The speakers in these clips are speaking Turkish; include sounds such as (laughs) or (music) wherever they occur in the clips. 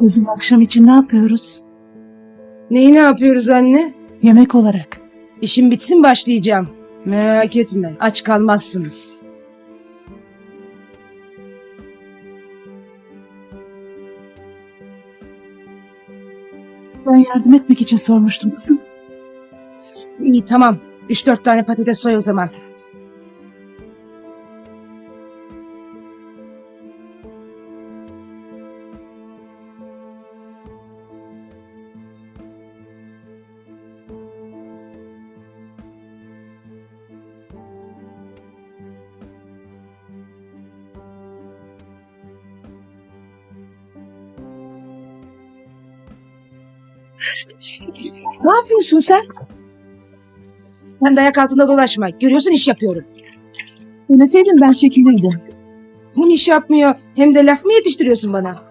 Kızım akşam için ne yapıyoruz? Neyi ne yapıyoruz anne? Yemek olarak. İşim bitsin başlayacağım. Merak etme aç kalmazsınız. Ben yardım etmek için sormuştum kızım. İyi tamam. Üç dört tane patates soy o zaman. Ne yapıyorsun sen? Hem de ayak altında dolaşma. Görüyorsun iş yapıyorum. Söyleseydin ben çekilirdim. Hem iş yapmıyor hem de laf mı yetiştiriyorsun bana?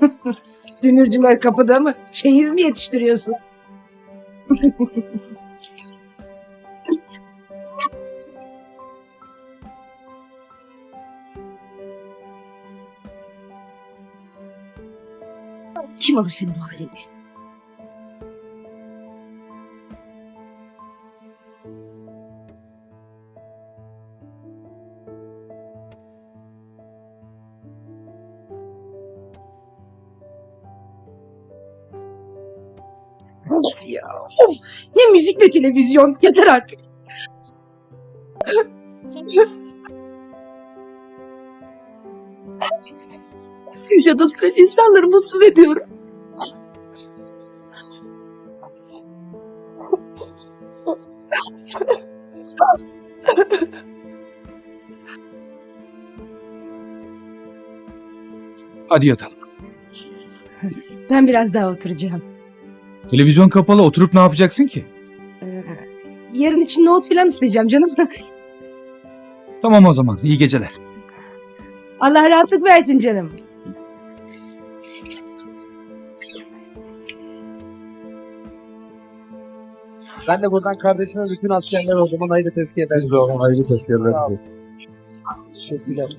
(laughs) Dünürcüler kapıda mı? Çeyiz mi yetiştiriyorsun? (laughs) Kim alır senin bu halini? Of ya of. Ne müzik ne televizyon. Yeter artık. Yaşadığım sürece insanları mutsuz ediyorum. Hadi yatalım. Ben biraz daha oturacağım. Televizyon kapalı oturup ne yapacaksın ki? Ee, yarın için nohut falan isteyeceğim canım. (laughs) Tamam o zaman iyi geceler. Allah rahatlık versin canım. Ben de buradan kardeşime bütün askerler o zaman ayrı tezkiye ederiz. Biz de onun ayrı tezkereler. Sağ ol. Teşekkürler.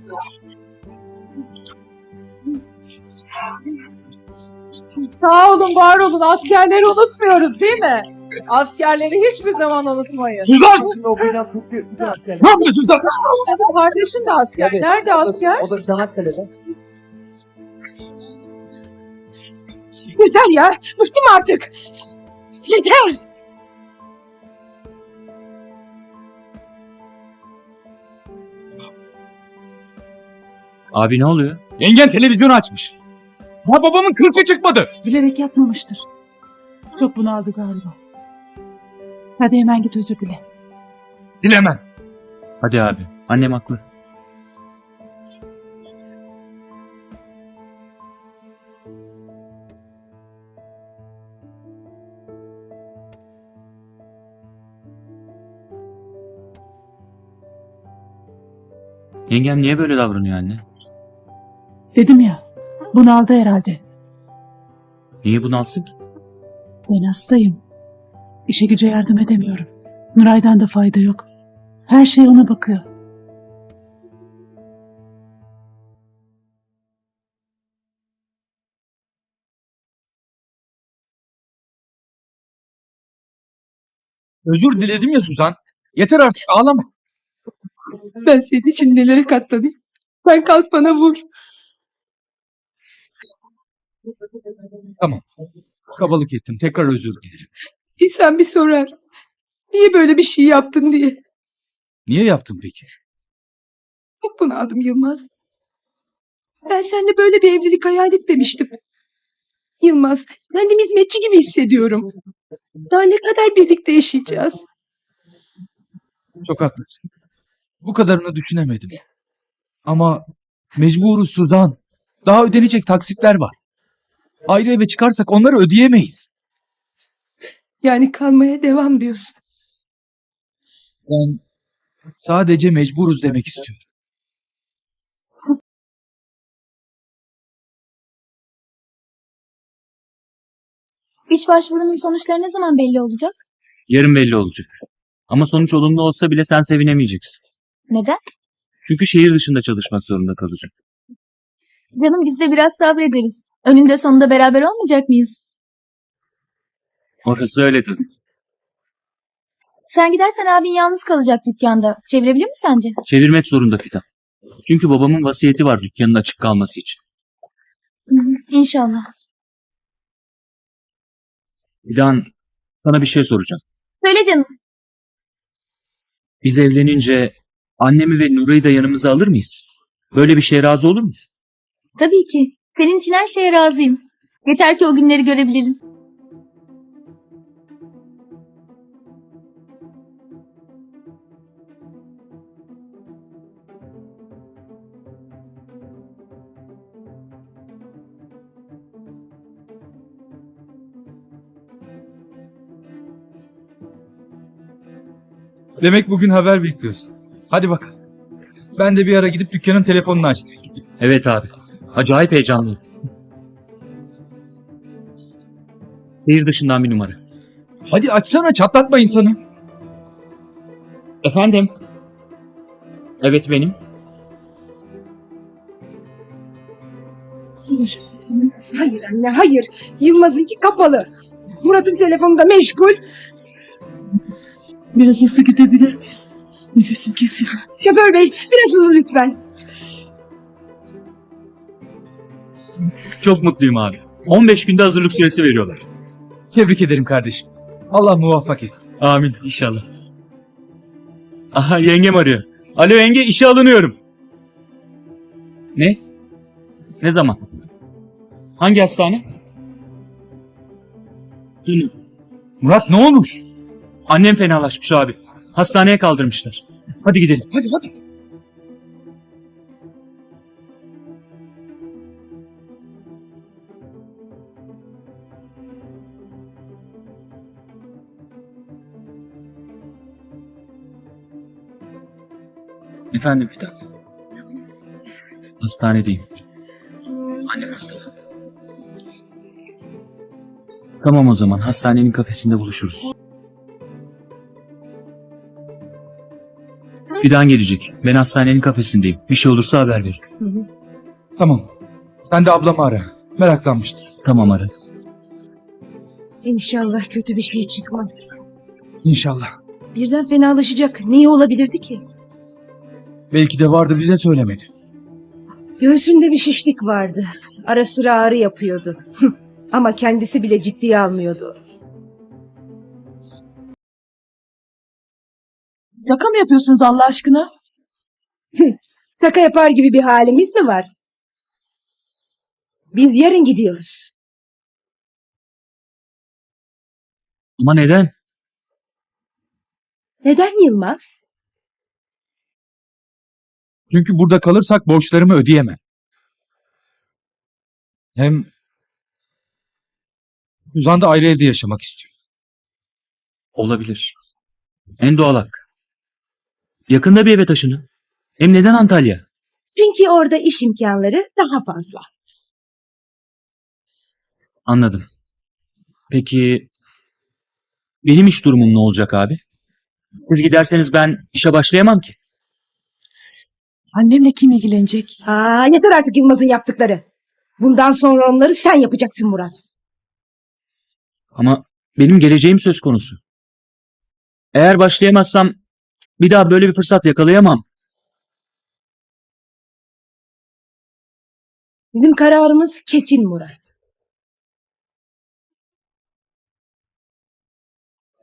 Sağ olun, var olun. Askerleri unutmuyoruz değil mi? Askerleri hiçbir zaman unutmayın. Suzan! Şimdi bütün askerler. Ne yapıyorsun sen? Senin kardeşin de asker. Tabii. Nerede O da- asker? O da Çanakkale'de. Yeter ya. Bıktım artık. Yeter. Abi ne oluyor? Yengen televizyonu açmış. Ha babamın kırkı çıkmadı. Bilerek yapmamıştır. Çok bunaldı galiba. Hadi hemen git özür dile. Bilemem. Hadi abi. Annem haklı. Yengem niye böyle davranıyor anne? Dedim ya. Bunaldı herhalde. Niye bunalsın ki? Ben hastayım. İşe güce yardım edemiyorum. Nuray'dan da fayda yok. Her şey ona bakıyor. Özür diledim ya Suzan. Yeter artık ağlama. Ben senin için nelere katlanayım. Ben kalk bana vur. Tamam. Kabalık ettim. Tekrar özür dilerim. İnsan bir sorar. Niye böyle bir şey yaptın diye. Niye yaptın peki? Çok bunaldım Yılmaz. Ben seninle böyle bir evlilik hayal etmemiştim. Yılmaz, kendimi hizmetçi gibi hissediyorum. Daha ne kadar birlikte yaşayacağız? Çok haklısın. Bu kadarını düşünemedim. Ama mecburuz Suzan. Daha ödenecek taksitler var. Ayrı eve çıkarsak onları ödeyemeyiz. Yani kalmaya devam diyorsun. Ben sadece mecburuz demek istiyorum. İş başvurunun sonuçları ne zaman belli olacak? Yarın belli olacak. Ama sonuç olumlu olsa bile sen sevinemeyeceksin. Neden? Çünkü şehir dışında çalışmak zorunda kalacak. Canım biz de biraz sabrederiz. Önünde sonunda beraber olmayacak mıyız? Orası öyle tabii. Sen gidersen abin yalnız kalacak dükkanda. Çevirebilir mi sence? Çevirmek zorunda Fidan. Çünkü babamın vasiyeti var dükkanın açık kalması için. İnşallah. Fidan, sana bir şey soracağım. Söyle canım. Biz evlenince annemi ve Nuray'ı da yanımıza alır mıyız? Böyle bir şeye razı olur musun? Tabii ki. Senin için her şeye razıyım. Yeter ki o günleri görebilelim. Demek bugün haber bekliyorsun. Hadi bakalım. Ben de bir ara gidip dükkanın telefonunu açtım. Evet abi. Acayip heyecanlıyım. Şehir dışından bir numara. Hadi açsana çatlatma insanı. Efendim? Evet benim. Hayır anne hayır. Yılmaz'ınki kapalı. Murat'ın telefonu da meşgul. Biraz hızlı gidebilir miyiz? Nefesim kesiliyor. Şoför bey biraz hızlı lütfen. Çok mutluyum abi. 15 günde hazırlık süresi veriyorlar. Tebrik ederim kardeşim. Allah muvaffak etsin. Amin inşallah. Aha yengem arıyor. Alo yenge işe alınıyorum. Ne? Ne zaman? Hangi hastane? Hı. Murat ne olmuş? Annem fenalaşmış abi. Hastaneye kaldırmışlar. Hadi gidelim. Hadi hadi. Efendim Fidan. Hastanedeyim. Annem hastalandı. Tamam o zaman hastanenin kafesinde buluşuruz. Fidan gelecek. Ben hastanenin kafesindeyim. Bir şey olursa haber ver. Tamam. Sen de ablamı ara. Meraklanmıştır. Tamam ara. İnşallah kötü bir şey çıkmaz. İnşallah. Birden fenalaşacak. Neyi olabilirdi ki? Belki de vardı bize söylemedi. Göğsünde bir şişlik vardı. Ara sıra ağrı yapıyordu. Ama kendisi bile ciddiye almıyordu. Şaka mı yapıyorsunuz Allah aşkına? Şaka yapar gibi bir halimiz mi var? Biz yarın gidiyoruz. Ama neden? Neden Yılmaz? Çünkü burada kalırsak borçlarımı ödeyemem. Hem Suzan da ayrı evde yaşamak istiyor. Olabilir. En doğal hak. Yakında bir eve taşının. Hem neden Antalya? Çünkü orada iş imkanları daha fazla. Anladım. Peki benim iş durumum ne olacak abi? Siz giderseniz ben işe başlayamam ki. Annemle kim ilgilenecek? Aa, yeter artık Yılmaz'ın yaptıkları. Bundan sonra onları sen yapacaksın Murat. Ama benim geleceğim söz konusu. Eğer başlayamazsam bir daha böyle bir fırsat yakalayamam. Bizim kararımız kesin Murat.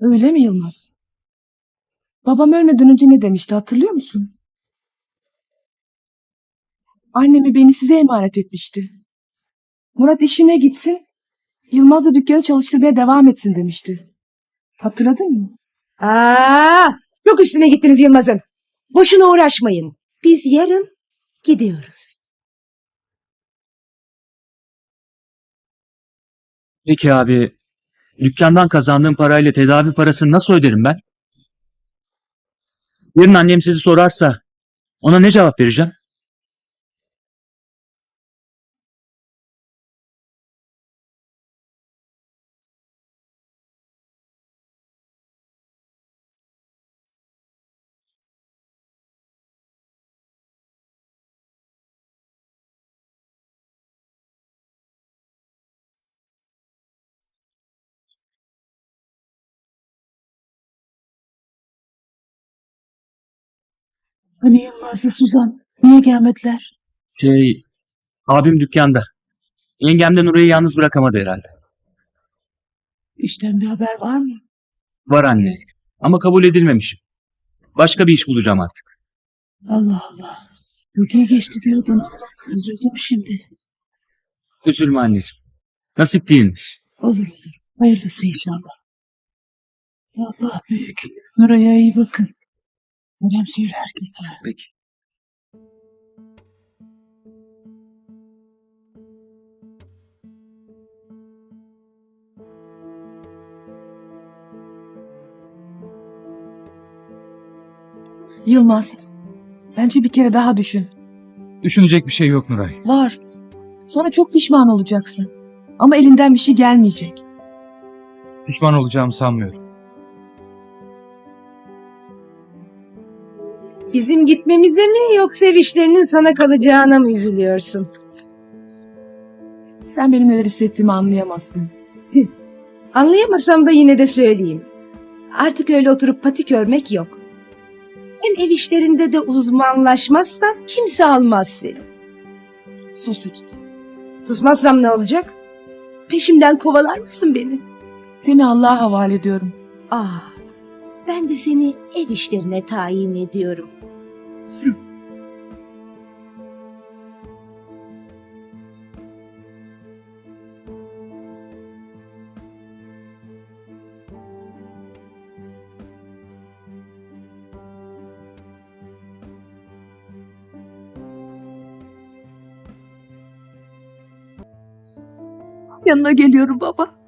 Öyle mi Yılmaz? Babam ölmeden önce ne demişti hatırlıyor musun? Annemi beni size emanet etmişti. Murat işine gitsin, Yılmaz da dükkanı çalıştırmaya devam etsin demişti. Hatırladın mı? Aa, çok üstüne gittiniz Yılmaz'ın. Boşuna uğraşmayın. Biz yarın gidiyoruz. Peki abi, dükkandan kazandığım parayla tedavi parasını nasıl öderim ben? Yarın annem sizi sorarsa ona ne cevap vereceğim? Hani Yılmaz'la Suzan niye gelmediler? Şey, abim dükkanda. Yengem de Nuray'ı yalnız bırakamadı herhalde. İşten bir haber var mı? Var anne. Ama kabul edilmemişim. Başka bir iş bulacağım artık. Allah Allah. Çok iyi geçti diyordun. Üzüldüm şimdi. Üzülme anneciğim. Nasip değilmiş. Olur olur. Hayırlısı inşallah. Allah büyük. Nuray'a iyi bakın. Önemsiyor herkese. Peki. Yılmaz. Bence bir kere daha düşün. Düşünecek bir şey yok Nuray. Var. Sonra çok pişman olacaksın. Ama elinden bir şey gelmeyecek. Pişman olacağımı sanmıyorum. Bizim gitmemize mi yoksa ev işlerinin sana kalacağına mı üzülüyorsun? Sen benim neler hissettiğimi anlayamazsın. (laughs) Anlayamasam da yine de söyleyeyim. Artık öyle oturup patik örmek yok. Hem ev işlerinde de uzmanlaşmazsan kimse almaz seni. Sus lütfen. Susmazsam ne olacak? Peşimden kovalar mısın beni? Seni Allah'a havale ediyorum. Ah, ben de seni ev işlerine tayin ediyorum. Yanına geliyorum baba.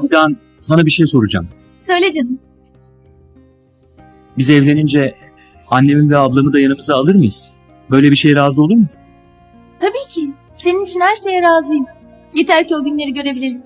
Fidan, sana bir şey soracağım. Söyle canım. Biz evlenince annemi ve ablamı da yanımıza alır mıyız? Böyle bir şeye razı olur musun? Tabii ki. Senin için her şeye razıyım. Yeter ki o günleri görebilelim.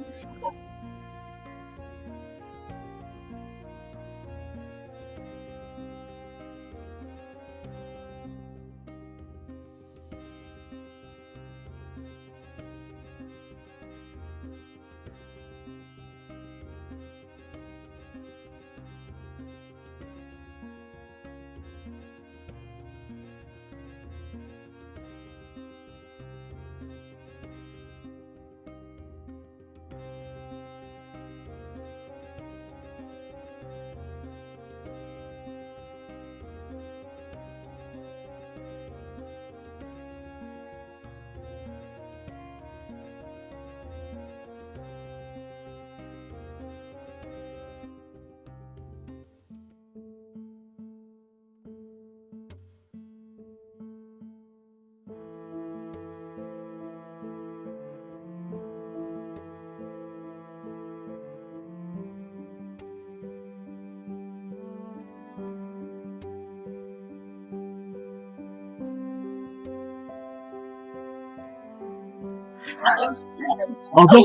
Abla,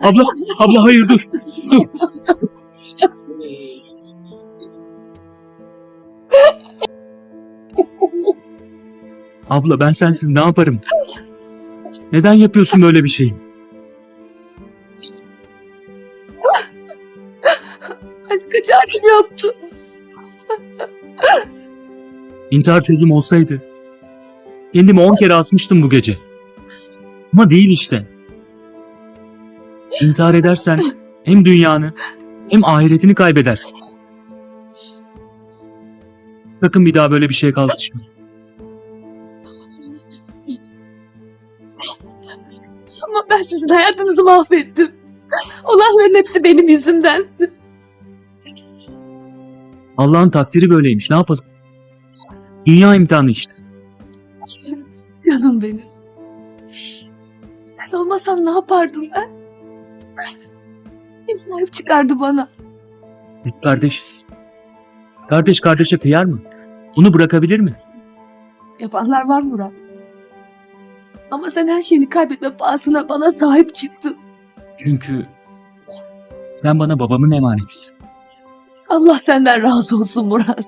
abla, abla hayır dur. Dur. Abla ben sensin ne yaparım? Neden yapıyorsun böyle bir şeyi? Başka çarem yoktu. İntihar çözüm olsaydı. Kendimi on kere asmıştım bu gece. Ama değil işte. İntihar edersen hem dünyanı hem ahiretini kaybedersin. Sakın bir daha böyle bir şeye kalkışma. Ama ben sizin hayatınızı mahvettim. Olanların hepsi benim yüzümden. Allah'ın takdiri böyleymiş. Ne yapalım? Dünya imtihanı işte. Canım benim. Sen olmasan ne yapardım ben? Kim sahip çıkardı bana? Biz kardeşiz. Kardeş kardeşe kıyar mı? Bunu bırakabilir mi? Yapanlar var Murat. Ama sen her şeyini kaybetme pahasına bana sahip çıktın. Çünkü sen bana babamın emanetisin. Allah senden razı olsun Murat.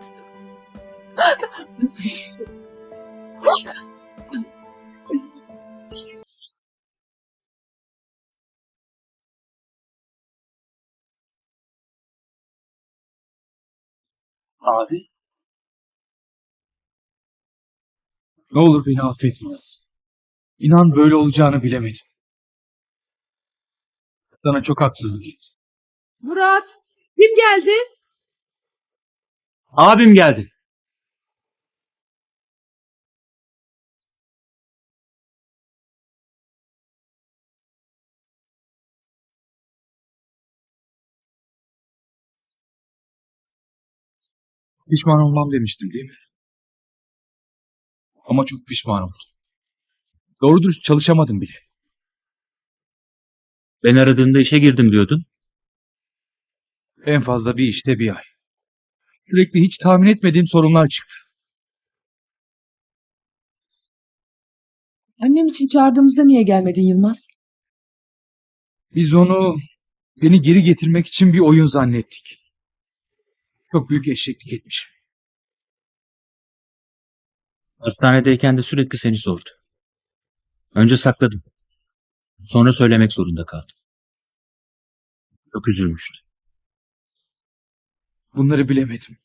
Abi. Ne olur beni affet Murat. İnan böyle olacağını bilemedim. Sana çok haksızlık ettim. Murat, kim geldi? Abim geldi. Pişman olmam demiştim değil mi? Ama çok pişman oldum. Doğru dürüst çalışamadım bile. Ben aradığında işe girdim diyordun. En fazla bir işte bir ay. Sürekli hiç tahmin etmediğim sorunlar çıktı. Annem için çağırdığımızda niye gelmedin Yılmaz? Biz onu beni geri getirmek için bir oyun zannettik. Çok büyük eşeklik etmiş. Hastanedeyken de sürekli seni sordu. Önce sakladım. Sonra söylemek zorunda kaldım. Çok üzülmüştü. Bunları bilemedim.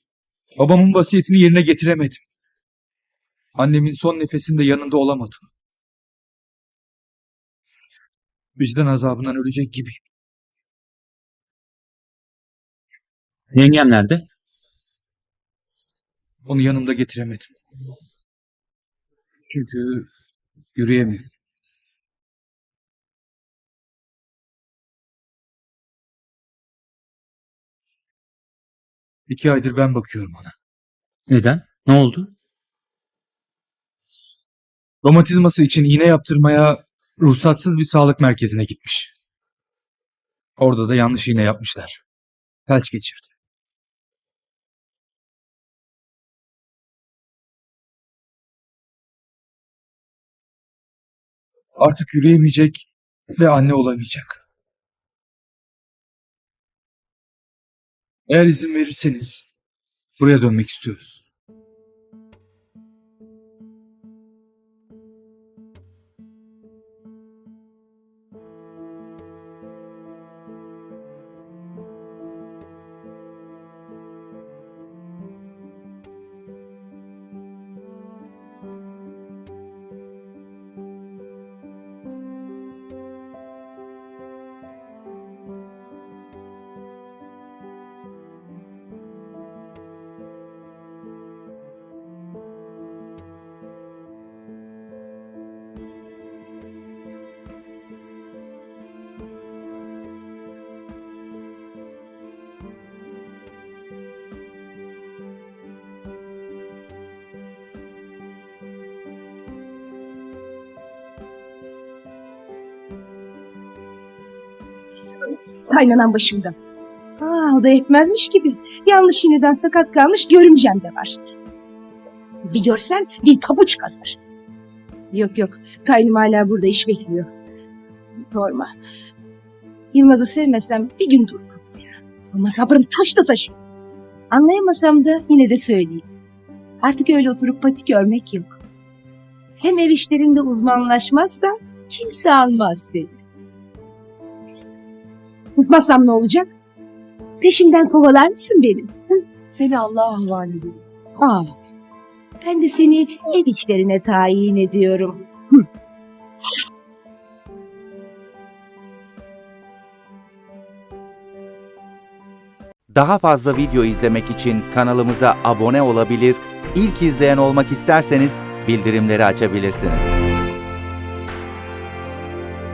Babamın vasiyetini yerine getiremedim. Annemin son nefesinde yanında olamadım. Vicdan azabından ölecek gibi. Yengem nerede? Onu yanımda getiremedim. Çünkü yürüyemiyorum. İki aydır ben bakıyorum ona. Neden? Ne oldu? Romatizması için iğne yaptırmaya ruhsatsız bir sağlık merkezine gitmiş. Orada da yanlış iğne yapmışlar. Felç geçirdi. Artık yürüyemeyecek ve anne olamayacak. Eğer izin verirseniz buraya dönmek istiyoruz. Kaynanan başımda. Aa, o da yetmezmiş gibi. Yanlış iğneden sakat kalmış görümcem de var. Bir görsen bir pabuç kadar. Yok yok, kaynım hala burada iş bekliyor. Sorma. Yılmaz'ı sevmesem bir gün durmam. Ama sabrım taşta taşı. Anlayamasam da yine de söyleyeyim. Artık öyle oturup patik örmek yok. Hem ev işlerinde uzmanlaşmazsan kimse almaz seni. Tutmazsam ne olacak? Peşimden kovalar mısın benim? Seni Allah'a havale ediyorum. Aa, ben de seni ev işlerine tayin ediyorum. Daha fazla video izlemek için kanalımıza abone olabilir, ilk izleyen olmak isterseniz bildirimleri açabilirsiniz.